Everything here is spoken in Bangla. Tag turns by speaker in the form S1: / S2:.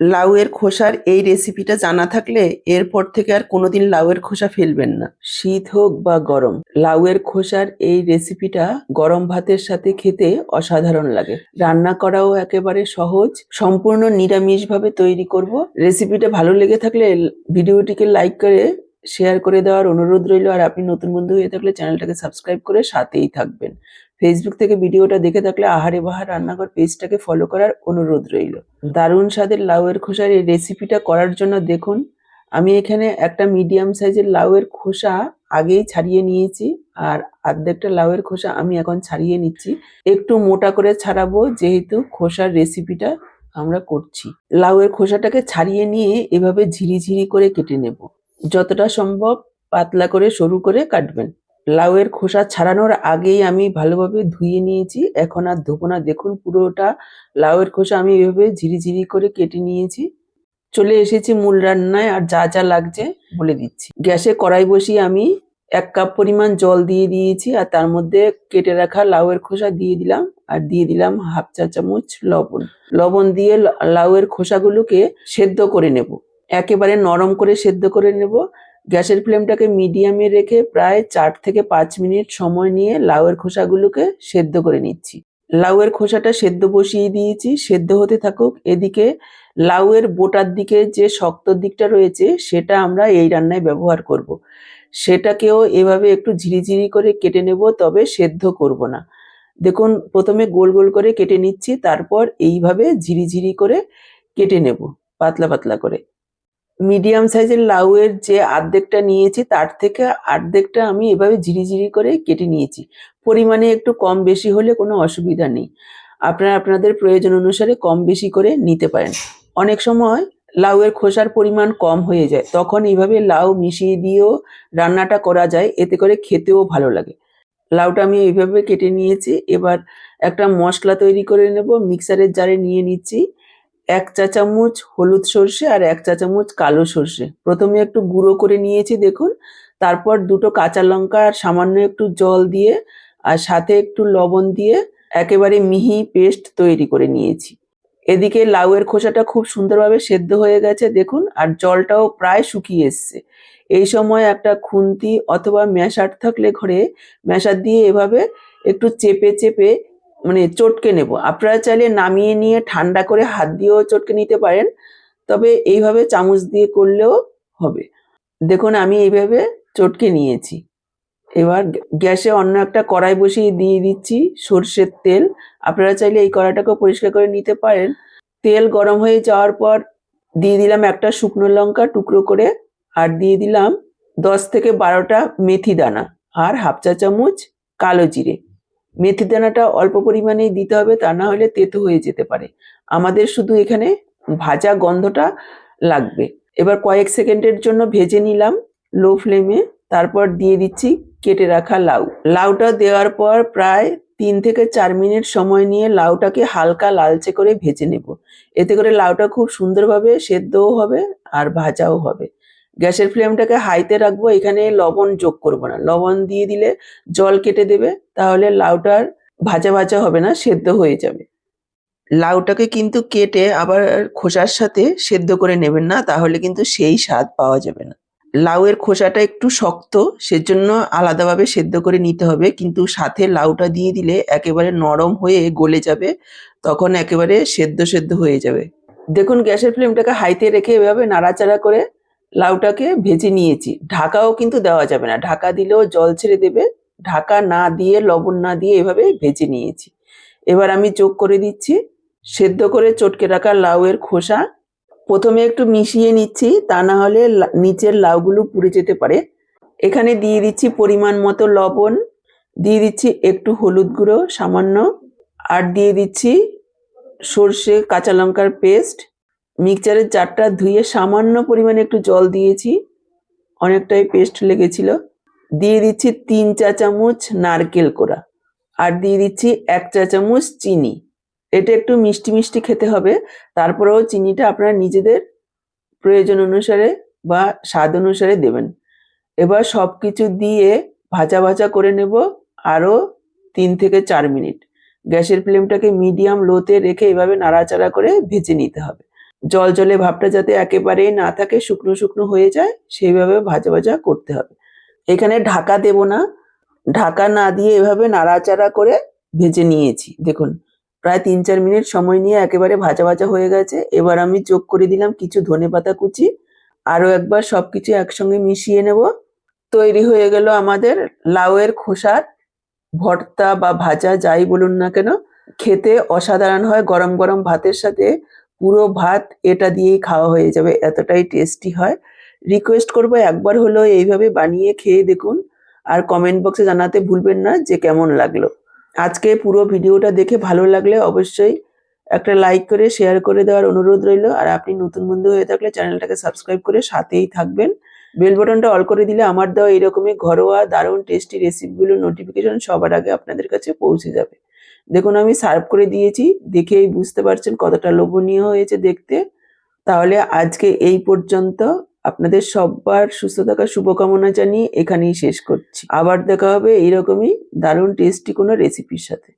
S1: লাউয়ের খোসার এই রেসিপিটা জানা থাকলে এরপর থেকে আর কোনোদিন লাউয়ের খোসা ফেলবেন না। শীত হোক বা গরম, লাউয়ের খোসার এই রেসিপিটা গরম ভাতের সাথে খেতে অসাধারণ লাগে। রান্না করাও একেবারে সহজ, সম্পূর্ণ নিরামিষভাবে তৈরি করব। রেসিপিটা ভালো লেগে থাকলে ভিডিওটিকে লাইক করে শেয়ার করে দেওয়ার অনুরোধ রইল। আর আপনি নতুন বন্ধু হয়ে থাকলে চ্যানেলটাকে সাবস্ক্রাইব করে সাথেই থাকবেন। ফেসবুক থেকে ভিডিওটা দেখে থাকলে আহারে বাহার রান্নাঘর পেজটাকে ফলো করার অনুরোধ রইল। দারুণ স্বাদের লাউয়ের খোসার এই রেসিপিটা করার জন্য দেখুন, আমি এখানে একটা মিডিয়াম সাইজের লাউয়ের খোসা আগেই ছাড়িয়ে নিয়েছি। আর অর্ধেকটা লাউয়ের খোসা আমি এখন ছাড়িয়ে নিচ্ছি। একটু মোটা করে ছাড়াবো, যেহেতু খোসার রেসিপিটা আমরা করছি। লাউয়ের খোসাটাকে ছাড়িয়ে নিয়ে এভাবে ঝিরিঝিরি করে কেটে নেব। যতটা সম্ভব পাতলা করে সরু করে কাটবেন। লাউয়ের খোসা ছাড়ানোর আগেই আমি ভালোভাবে ধুয়ে নিয়েছি। এখন আর ধোবো না। দেখুন পুরোটা লাউয়ের খোসা আমি এভাবে ঝিরিঝিরি করে কেটে নিয়েছি। চলে এসেছি মূল রান্নায় আর যা যা লাগছে বলে দিচ্ছি। গ্যাসে কড়াই বসিয়ে আমি এক কাপ পরিমাণ জল দিয়ে দিয়েছি আর তার মধ্যে কেটে রাখা লাউয়ের খোসা দিয়ে দিলাম আর দিয়ে দিলাম হাফ চা চামচ লবণ। লবণ দিয়ে লাউয়ের খোসাগুলোকে সেদ্ধ করে নেব। একেবারে নরম করে সেদ্ধ করে নেব। গ্যাসের ফ্লেমটাকে মিডিয়ামে রেখে প্রায় চার থেকে পাঁচ মিনিট সময় নিয়ে লাউয়ের খোসাগুলোকে সেদ্ধ করে নিচ্ছি। লাউয়ের খোসাটা সেদ্ধ বসিয়ে দিয়েছি, সেদ্ধ হতে থাকুক। এদিকে লাউয়ের বোটার দিকে যে শক্ত দিকটা রয়েছে, সেটা আমরা এই রান্নায় ব্যবহার করব। সেটাকেও এভাবে একটু ঝিরিঝিরি করে কেটে নেব, তবে সেদ্ধ করব না। দেখুন, প্রথমে গোল গোল করে কেটে নিচ্ছি, তারপর এইভাবে ঝিরিঝিরি করে কেটে নেব, পাতলা পাতলা করে। মিডিয়াম সাইজের লাউয়ের যে অর্ধেকটা নিয়েছি, তার থেকে আর্ধেকটা আমি এভাবে ঝিরিঝিরি করে কেটে নিয়েছি। পরিমাণে একটু কম বেশি হলে কোনো অসুবিধা নেই। আপনারা আপনাদের প্রয়োজন অনুসারে কম বেশি করে নিতে পারেন। অনেক সময় লাউয়ের খোসার পরিমাণ কম হয়ে যায়, তখন এইভাবে লাউ মিশিয়ে দিয়েও রান্নাটা করা যায়, এতে করে খেতেও ভালো লাগে। লাউটা আমি এইভাবে কেটে নিয়েছি। এবার একটা মশলা তৈরি করে নেব, মিক্সারের জারে নিয়ে নিচ্ছি। এক চা চামচ হলুদ সর্ষে আর এক চা চামচ কালো সর্ষে। প্রথমে একটু গুঁড়ো করে নিয়েছি দেখুন। তারপর দুটো কাঁচা লঙ্কা আর সামান্য একটু জল দিয়ে আর সাথে একটু লবণ দিয়ে একেবারে মিহি পেস্ট তৈরি করে নিয়েছি। এদিকে লাউয়ের খোসাটা খুব সুন্দরভাবে সেদ্ধ হয়ে গেছে দেখুন আর জলটাও প্রায় শুকিয়ে এসছে। এই সময় একটা খুন্তি অথবা ম্যাশার থাকলে ঘরে ম্যাশার দিয়ে এভাবে একটু চেপে চেপে মানে চটকে নেব। আপনারা চাইলে নামিয়ে নিয়ে ঠান্ডা করে হাত দিয়েও চটকে নিতে পারেন, তবে এইভাবে চামচ দিয়ে করলেও হবে। দেখুন, আমি এইভাবে চটকে নিয়েছি। এবার গ্যা- গ্যাসে অন্য একটা কড়াই বসিয়ে দিয়ে দিচ্ছি সর্ষের তেল। আপনারা চাইলে এই কড়াইটাকেও পরিষ্কার করে নিতে পারেন। তেল গরম হয়ে যাওয়ার পর দিয়ে দিলাম একটা শুকনো লঙ্কা টুকরো করে, আর দিয়ে দিলাম দশ থেকে বারোটা মেথি দানা, আর হাফ চা চামচ কালো জিরে। মেথি দানাটা অল্প পরিমাণেই দিতে হবে, তা না হলে তেতো হয়ে যেতে পারে। আমাদের শুধু এখানে ভাজা গন্ধটা লাগবে। এবার কয়েক সেকেন্ডের জন্য ভেজে নিলাম লো ফ্লেমে, তারপর দিয়ে দিচ্ছি কেটে রাখা লাউ। লাউটা দেওয়ার পর প্রায় তিন থেকে চার মিনিট সময় নিয়ে লাউটাকে হালকা লালচে করে ভেজে নেব। এতে করে লাউটা খুব সুন্দরভাবে সেদ্ধও হবে আর ভাজাও হবে। গ্যাসের ফ্লেমটাকে হাইতে রাখব, এখানে লবণ যোগ করব না। লবণ দিয়ে দিলে জল কেটে দেবে, তাহলে লাউটার ভাজা ভাজা হবে না, সেদ্ধ হয়ে যাবে। লাউটাকে কিন্তু কেটে আবার খোসার সাথে সেদ্ধ করে নেবেন না, তাহলে কিন্তু সেই স্বাদ পাওয়া যাবে না। লাউয়ের খোসাটা একটু শক্ত, সেজন্য আলাদাভাবে সেদ্ধ করে নিতে হবে, কিন্তু সাথে লাউটা দিয়ে দিলে একেবারে নরম হয়ে গলে যাবে, তখন একেবারে সেদ্ধ সেদ্ধ হয়ে যাবে। দেখুন, গ্যাসের ফ্লেমটাকে হাইতে রেখে এভাবে নাড়াচাড়া করে লাউটাকে ভেজে নিয়েছি। ঢাকাও কিন্তু দেওয়া যাবে না। ঢাকা দিলেও জল ছেড়ে দেবে। ঢাকা না দিয়ে, লবণ না দিয়ে এভাবে ভেজে নিয়েছি। এবার আমি যোগ করে দিচ্ছি। সেদ্ধ করে চটকে রাখা লাউয়ের খোসা। প্রথমে একটু মিশিয়ে নিচ্ছি। তা না হলে নিচের লাউগুলো পুড়ে যেতে পারে। এখানে দিয়ে দিচ্ছি পরিমাণ মতো লবণ। দিয়ে দিচ্ছি একটু হলুদ গুঁড়ো সামান্য। আর দিয়ে দিচ্ছি সর্ষে কাঁচা লঙ্কার পেস্ট। মিক্সচারের চারটা ধুয়ে সামান্য পরিমাণে একটু জল দিয়েছি। অনেকটাই পেস্ট লেগেছিল। দিয়ে দিচ্ছি তিন চা চামচ নারকেল কোড়া আর দিয়ে দিচ্ছি এক চা চামচ চিনি। এটা একটু মিষ্টি মিষ্টি খেতে হবে। তারপরেও চিনিটা আপনারা নিজেদের প্রয়োজন অনুসারে বা স্বাদ অনুসারে দেবেন। এবার সব কিছু দিয়ে ভাজা ভাজা করে নেব আরও তিন থেকে চার মিনিট। গ্যাসের ফ্লেমটাকে মিডিয়াম লোতে রেখে এভাবে নাড়াচাড়া করে ভেজে নিতে হবে। জল জলে ভাবটা যাতে একেবারেই না থাকে, শুকনো শুকনো হয়ে যায়, সেইভাবে ভাজা ভাজা করতে হবে। এখানে ঢাকা দেব না। ঢাকা না দিয়ে এভাবে নাড়াচাড়া করে ভেজে নিয়েছি। দেখুন, প্রায় তিন চার মিনিট সময় নিয়ে একেবারে ভাজা ভাজা হয়ে গেছে। এবার আমি যোগ করে দিলাম কিছু ধনেপাতা কুচি। আরও একবার সবকিছু একসঙ্গে মিশিয়ে নেব। তৈরি হয়ে গেল আমাদের লাউয়ের খোসার ভর্তা বা ভাজা, যাই বলুন না কেন। খেতে অসাধারণ হয় গরম গরম ভাতের সাথে। পুরো ভাত এটা দিয়েই খাওয়া হয়ে যাবে, এতটাই টেস্টি হয়। রিকোয়েস্ট করব একবার হলো এইভাবে বানিয়ে খেয়ে দেখুন। আর কমেন্ট বক্সে জানাতে ভুলবেন না যে কেমন লাগল। আজকে পুরো ভিডিওটা দেখে ভালো লাগলে অবশ্যই একটা লাইক করে শেয়ার করে দেওয়ার অনুরোধ রইল। আর আপনি নতুন বন্ধু হয়ে থাকলে চ্যানেলটাকে সাবস্ক্রাইব করে সাথেই থাকবেন। বেল বাটনটা অল করে দিলে আমার দেওয়া এরকমই ঘরোয়া, দারুণ টেস্টি রেসিপিগুলো নোটিফিকেশন সবার আগে আপনাদের কাছে পৌঁছে যাবে। দেখুন, আমি সার্ভ করে দিয়েছি। দেখেই বুঝতে পারছেন কতটা লোভনীয় হয়েছে দেখতে। তাহলে আজকে এই পর্যন্ত। আপনাদের সবার সুস্থ থাকার শুভকামনা জানিয়ে এখানেই শেষ করছি। আবার দেখা হবে এইরকমই দারুণ টেস্টি কোনো রেসিপির সাথে।